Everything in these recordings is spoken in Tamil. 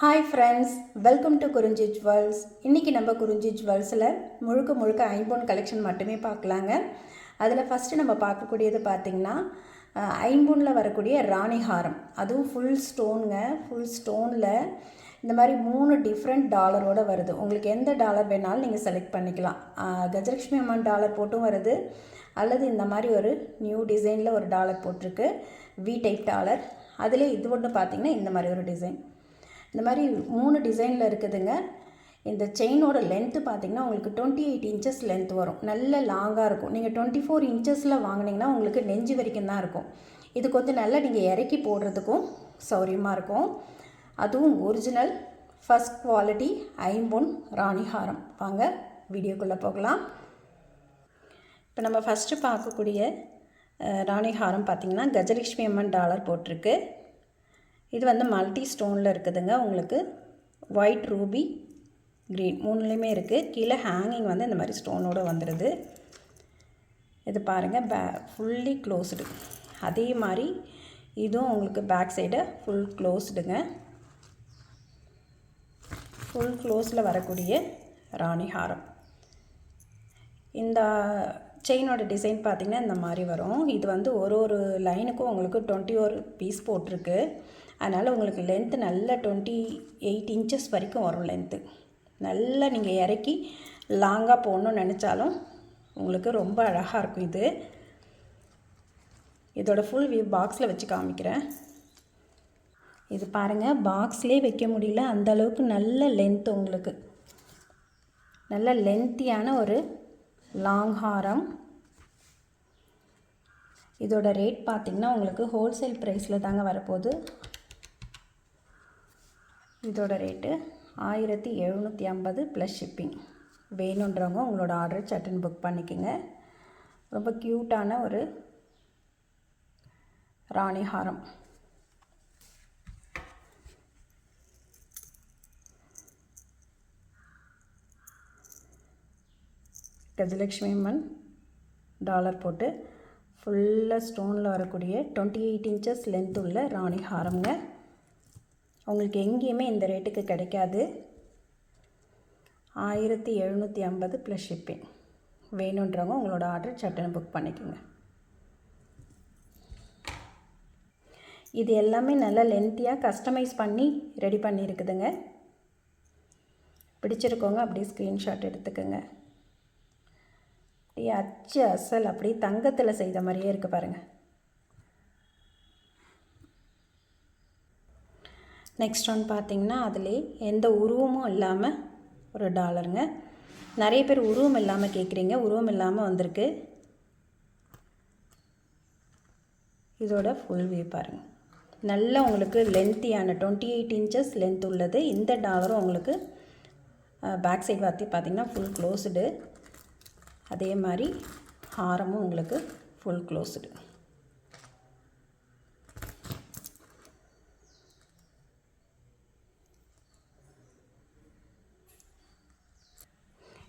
Hi friends welcome to Kurinji jewels இன்றைக்கி நம்ம குறிஞ்சி ஜுவல்ஸில் முழுக்க முழுக்க ஐம்பொன் கலெக்ஷன் மட்டுமே பார்க்கலாங்க. அதில் ஃபஸ்ட்டு நம்ம பார்க்கக்கூடியது பார்த்திங்கன்னா ஐம்பொனில் வரக்கூடிய ராணி ஹாரம். அதுவும் ஃபுல் ஸ்டோனுங்க ஃபுல் ஸ்டோனில் இந்த மாதிரி மூணு டிஃப்ரெண்ட் டாலரோடு வருது. உங்களுக்கு எந்த டாலர் வேணாலும் நீங்கள் செலக்ட் பண்ணிக்கலாம். கஜலக்ஷ்மி கஜலட்சுமி அம்மன் டாலர் போட்டும் வருது. அல்லது இந்த மாதிரி ஒரு நியூ டிசைனில் ஒரு டாலர் போட்டிருக்கு. வி டைப் டாலர் அதில் இது ஒன்று பார்த்தீங்கன்னா இந்த மாதிரி ஒரு டிசைன் இந்த மாதிரி மூணு டிசைனில் இருக்குதுங்க. இந்த செயினோட லென்த்து பார்த்தீங்கன்னா உங்களுக்கு டுவெண்ட்டி எயிட் இன்ச்சஸ் லென்த் வரும். நல்ல லாங்காக இருக்கும். நீங்கள் டுவெண்ட்டி ஃபோர் இன்ச்சஸில் வாங்குனீங்கன்னா உங்களுக்கு நெஞ்சு வரைக்கும் தான் இருக்கும். இது கொஞ்சம் நல்லா நீங்கள் இறக்கி போடுறதுக்கும் சௌரியமாக இருக்கும். அதுவும் ஒரிஜினல் ஃபஸ்ட் குவாலிட்டி ஐம்பொன் ராணிஹாரம். வாங்க வீடியோக்குள்ளே போகலாம். இப்போ நம்ம ஃபஸ்ட்டு பார்க்கக்கூடிய ராணிஹாரம் பார்த்திங்கன்னா கஜலட்சுமி அம்மன் டாலர் போட்டிருக்கு. இது வந்து மல்டி ஸ்டோனில் இருக்குதுங்க. உங்களுக்கு ஒயிட் ரூபி க்ரீன் மூணுலேயுமே இருக்குது கீழே ஹேங்கிங் வந்து இந்த மாதிரி ஸ்டோனோடு வந்துடுது இது பாருங்கள் பே ஃபுல்லி க்ளோஸ்டு அதே மாதிரி இதுவும் உங்களுக்கு பேக் சைடு ஃபுல் க்ளோஸ்டுங்க ஃபுல் க்ளோஸில் வரக்கூடிய ராணி ஹாரம். இந்த செயினோட டிசைன் பார்த்திங்கன்னா இந்த மாதிரி வரும். இது வந்து ஒரு ஒரு லைனுக்கும் உங்களுக்கு டுவெண்ட்டி ஒரு பீஸ் போட்டிருக்கு. அதனால் உங்களுக்கு லென்த்து நல்ல டுவெண்ட்டி எயிட் இன்ச்சஸ் வரைக்கும் வரும் லென்த்து நல்லா நீங்கள் இறக்கி லாங்காக போடணும்னு நினச்சாலும் உங்களுக்கு ரொம்ப அழகாக இருக்கும் இது. இதோட ஃபுல் வியூ பாக்ஸில் வச்சு காமிக்கிறேன். இது பாருங்கள் பாக்ஸ்லேயே வைக்க முடியல அந்த அளவுக்கு நல்ல லென்த் உங்களுக்கு. நல்ல லென்த்தியான ஒரு லாங் ஹாரம். இதோட ரேட் பார்த்திங்கன்னா உங்களுக்கு ஹோல்சேல் ப்ரைஸில் தாங்க வரப்போகுது. இதோட ரேட்டு ஆயிரத்தி எழுநூற்றி ஐம்பது ப்ளஸ் ஷிப்பிங் வேணுன்றவங்க உங்களோட ஆர்டர் சட்டன் புக் பண்ணிக்கோங்க. ரொம்ப க்யூட்டான ஒரு ராணி ஹாரம். கஜலக்ஷ்மி அம்மன் டாலர் போட்டு ஃபுல்லாக ஸ்டோனில் வரக்கூடிய டுவெண்ட்டி எயிட் இன்ச்சஸ் லென்த் உள்ள ராணி ஹாரம்ங்க. உங்களுக்கு எங்கேயுமே இந்த ரேட்டுக்கு கிடைக்காது. ஆயிரத்தி எழுநூற்றி ஐம்பது ப்ளஸ் ஷிப்பிங் வேணுன்றவங்க உங்களோட ஆர்டர் சட்டுன்னு புக் பண்ணிக்கோங்க. இது எல்லாமே நல்லா லென்த்தியாக கஸ்டமைஸ் பண்ணி ரெடி பண்ணியிருக்குதுங்க. பிடிச்சிருக்கோங்க அப்படியே ஸ்க்ரீன்ஷாட் எடுத்துக்கோங்க. அப்படியே அச்சு அசல் அப்படியே தங்கத்தில் செய்த மாதிரியே இருக்குது பாருங்கள் நெக்ஸ்ட் ஒன் பார்த்திங்கன்னா அதிலே எந்த உருவமும் இல்லாமல் ஒரு டாலருங்க. நிறைய பேர் உருவம் இல்லாமல் கேட்குறீங்க உருவம் இல்லாமல் வந்திருக்கு. இதோட ஃபுல் வியூ பாருங்கள் நல்ல உங்களுக்கு லென்த்தியான டுவெண்ட்டி எயிட் இன்ச்சஸ் லென்த் உள்ளது. இந்த டாலரும் உங்களுக்கு பேக் சைட் பார்த்து பார்த்திங்கன்னா ஃபுல் க்ளோஸ்டு அதே மாதிரி ஹாரமும் உங்களுக்கு ஃபுல் க்ளோஸ்டு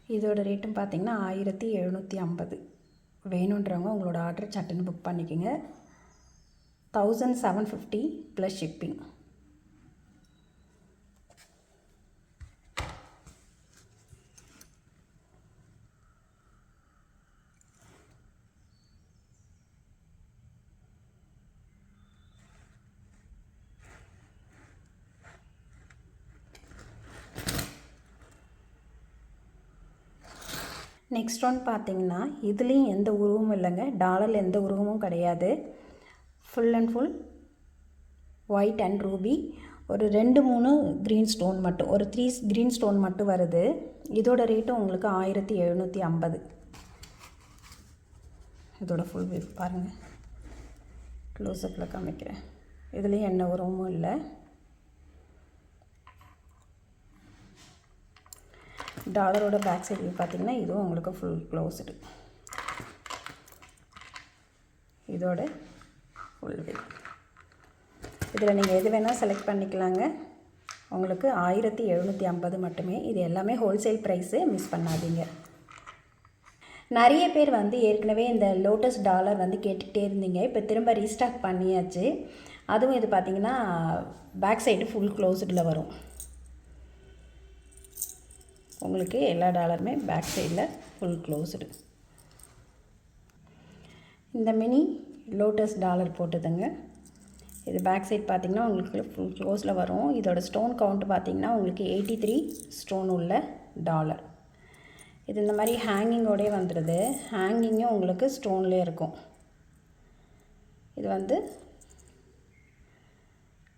இதோட ரேட்டும் பார்த்தீங்கன்னா ஆயிரத்தி எழுநூற்றி ஐம்பது. வேணுன்றவங்க உங்களோட ஆர்டர் சட்டுன்னு புக் பண்ணிக்கோங்க. Thousand seven fifty plus shipping next one பார்த்தீங்கன்னா இதுலேயும் எந்த உருவமும் இல்லைங்க. டாலரில் எந்த உருவமும் கிடையாது. Full and full white and ruby ஒரு ரெண்டு மூணு க்ரீன் ஸ்டோன் மட்டும் ஒரு த்ரீ க்ரீன் ஸ்டோன் மட்டும் வருது. இதோட ரேட்டும் உங்களுக்கு ஆயிரத்தி எழுநூற்றி ஐம்பது. இதோட ஃபுல் வியூ பாருங்கள் க்ளோஸ்அப்பில் காமிக்கிறேன். இதுலேயும் என்ன உருவமும் இல்லை. டாலரோட பேக் சைடு பார்த்தீங்கன்னா இதுவும் உங்களுக்கு ஃபுல் க்ளோஸ்டு இதோட ஃபுல் வியூ இதில் நீங்கள் எது வேணால் செலக்ட் பண்ணிக்கலாங்க. உங்களுக்கு ஆயிரத்தி எழுநூற்றி ஐம்பது மட்டுமே. இது எல்லாமே ஹோல்சேல் ப்ரைஸு மிஸ் பண்ணாதீங்க. நிறைய பேர் வந்து ஏற்கனவே இந்த லோட்டஸ் டாலர் வந்து கேட்டுக்கிட்டே இருந்தீங்க. இப்போ திரும்ப ரீஸ்டாக் பண்ணியாச்சு. அதுவும் இது பார்த்திங்கன்னா பேக் சைடு ஃபுல் க்ளோஸ்டில் வரும். உங்களுக்கு எல்லா டாலருமே பேக் சைடில் ஃபுல் க்ளோஸ்டு இந்த மினி லோட்டஸ் டாலர் போட்டுதுங்க. இது பேக் சைட் பார்த்திங்கன்னா உங்களுக்கு ஃபுல் க்ளோஸில் வரும். இதோட ஸ்டோன் கவுண்ட் பார்த்திங்கன்னா உங்களுக்கு எயிட்டி த்ரீ ஸ்டோன் உள்ள டாலர் இது இந்த மாதிரி ஹேங்கிங்கோடே வந்துடுது ஹேங்கிங்கும் உங்களுக்கு ஸ்டோன்லேயே இருக்கும். இது வந்து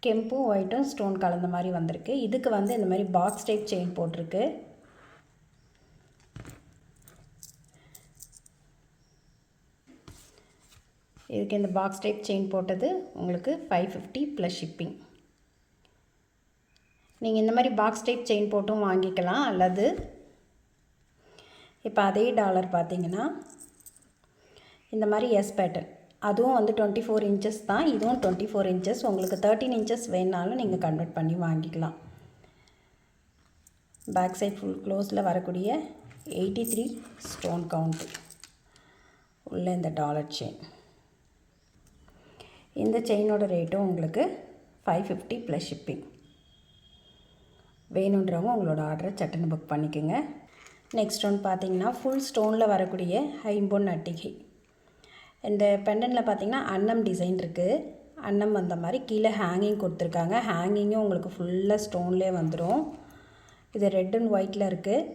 கெம்பும் ஒயிட்டும் ஸ்டோன் கலந்த மாதிரி வந்திருக்கு. இதுக்கு வந்து இந்த மாதிரி பாக்ஸ் டைப் செயின் போட்டிருக்கு. இதுக்கு இந்த பாக்ஸ் டைப் செயின் போட்டது உங்களுக்கு ஃபைவ் ஃபிஃப்டி ப்ளஸ் ஷிப்பிங் நீங்கள் இந்த மாதிரி பாக்ஸ் டைப் செயின் போட்டும் வாங்கிக்கலாம். அல்லது இப்போ அதே டாலர் பார்த்தீங்கன்னா இந்த மாதிரி எஸ் பேட்டர்ன் அதுவும் வந்து டுவெண்ட்டி ஃபோர் இன்ச்சஸ் தான். இதுவும் டுவெண்ட்டி ஃபோர் இன்ச்சஸ் உங்களுக்கு தேர்ட்டின் இன்ச்சஸ் வேணாலும் நீங்கள் கன்வெர்ட் பண்ணி வாங்கிக்கலாம். பேக் சைட் ஃபுல் க்ளோஸில் வரக்கூடிய எயிட்டி த்ரீ ஸ்டோன் கவுண்ட்டு உள்ள இந்த டாலர் செயின் இந்த செயினோட ரேட்டும் உங்களுக்கு ஃபைவ் ஃபிஃப்டி ப்ளஸ் ஷிப்பிங் வேணுன்றவங்க உங்களோட ஆர்டரை சட்டுன்னு புக் பண்ணிக்கோங்க. நெக்ஸ்ட் ஒன் பார்த்தீங்கன்னா ஃபுல் ஸ்டோனில் வரக்கூடிய ஐம்பொன் அட்டிகை. இந்த பெண்டனில் பார்த்தீங்கன்னா அன்னம் டிசைன் இருக்குது அன்னம் வந்த மாதிரி கீழே ஹேங்கிங் கொடுத்துருக்காங்க. ஹேங்கிங்கும் உங்களுக்கு ஃபுல்லாக ஸ்டோன்லேயே வந்துடும் இது ரெட் அண்ட் ஒயிட்டில் இருக்குது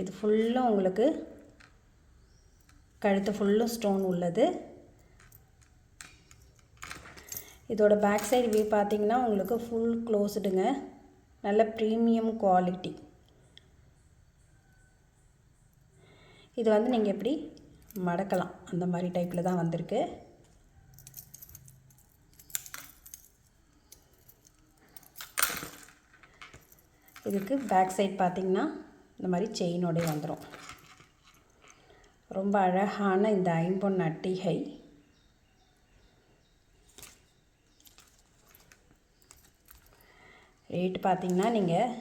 இது ஃபுல்லும் உங்களுக்கு கழுத்து ஃபுல்லும் ஸ்டோன் உள்ளது. இதோட பேக் சைடு வியூ பார்த்தீங்கன்னா உங்களுக்கு ஃபுல் க்ளோஸ்டுங்க நல்ல ப்ரீமியம் குவாலிட்டி இது வந்து நீங்கள் எப்படி மடக்கலாம். அந்த மாதிரி டைப்பில் தான் வந்திருக்கு. இதுக்கு பேக் சைட் பார்த்திங்கன்னா இந்த மாதிரி செயினோடே வந்துடும் ரொம்ப அழகான இந்த ஐம்பொன் அட்டிகை ரேட்டு பார்த்திங்கன்னா நீங்கள்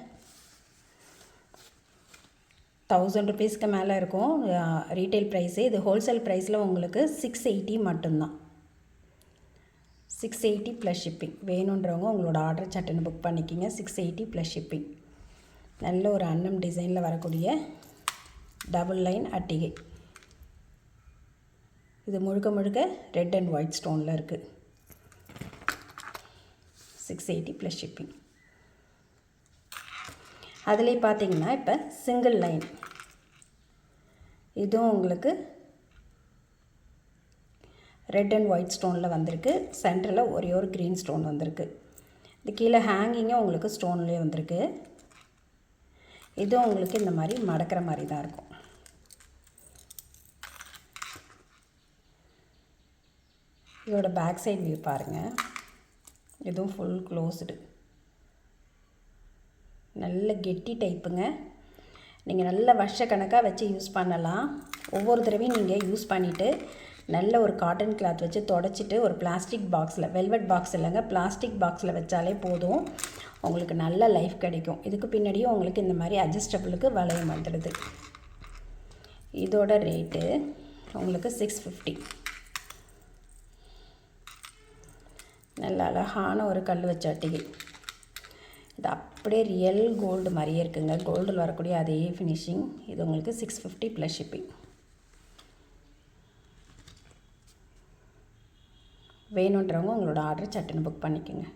தௌசண்ட் ருபீஸ்க்கு மேலே இருக்கும். ரீட்டைல் ப்ரைஸு இது ஹோல்சேல் ப்ரைஸில் உங்களுக்கு சிக்ஸ் எயிட்டி மட்டும்தான். சிக்ஸ் எயிட்டி ப்ளஸ் ஷிப்பிங் வேணுன்றவங்க உங்களோட ஆர்டர் சட்டுன்னு புக் பண்ணிக்கிங்க. சிக்ஸ் எயிட்டி ப்ளஸ் ஷிப்பிங் நல்ல ஒரு அன்னம் டிசைனில் வரக்கூடிய டபுள் லைன் அட்டிகை. இது முழுக்க முழுக்க ரெட் அண்ட் ஒயிட் ஸ்டோனில் இருக்குது சிக்ஸ் எயிட்டி ப்ளஸ் ஷிப்பிங் அதிலே பார்த்தீங்கன்னா இப்போ சிங்கிள் லைன் இதுவும் உங்களுக்கு ரெட் அண்ட் ஒயிட் ஸ்டோனில் வந்திருக்கு. சென்டரில் ஒரே ஒரு க்ரீன் ஸ்டோன் வந்திருக்கு. இது கீழே ஹேங்கிங்கும் உங்களுக்கு ஸ்டோன்லேயே வந்திருக்கு. இதுவும் உங்களுக்கு இந்த மாதிரி மடக்கிற மாதிரி தான் இருக்கும். இதோட பேக் சைட் வியூ பாருங்கள் இதுவும் ஃபுல் க்ளோஸ்டு நல்ல கெட்டி டைப்புங்க நீங்கள் நல்ல வருஷ கணக்காக வச்சு யூஸ் பண்ணலாம். ஒவ்வொரு தடவையும் நீங்கள் யூஸ் பண்ணிவிட்டு நல்ல ஒரு காட்டன் கிளாத் வச்சு தொடச்சிட்டு ஒரு பிளாஸ்டிக் பாக்ஸில் வெல்வெட் பாக்ஸ் இல்லைங்க பிளாஸ்டிக் பாக்ஸில் வச்சாலே போதும். உங்களுக்கு நல்ல லைஃப் கிடைக்கும். இதுக்கு பின்னாடியும் உங்களுக்கு இந்த மாதிரி அட்ஜஸ்டபிளுக்கு வளையம் வந்துடுது. இதோட ரேட்டு உங்களுக்கு சிக்ஸ் ஃபிஃப்டி நல்ல அழகான ஒரு கல் வச்ச அட்டிகை. இது அப்படியே ரியல் கோல்டு மாதிரியே இருக்குங்க. கோல்டில் வரக்கூடிய அதே ஃபினிஷிங் இது உங்களுக்கு சிக்ஸ் ஃபிஃப்டி ப்ளஸ் ஷிப்பிங் வேணுன்றவங்க உங்களோட ஆர்டர் சட்டுன்னு புக் பண்ணிக்கோங்க.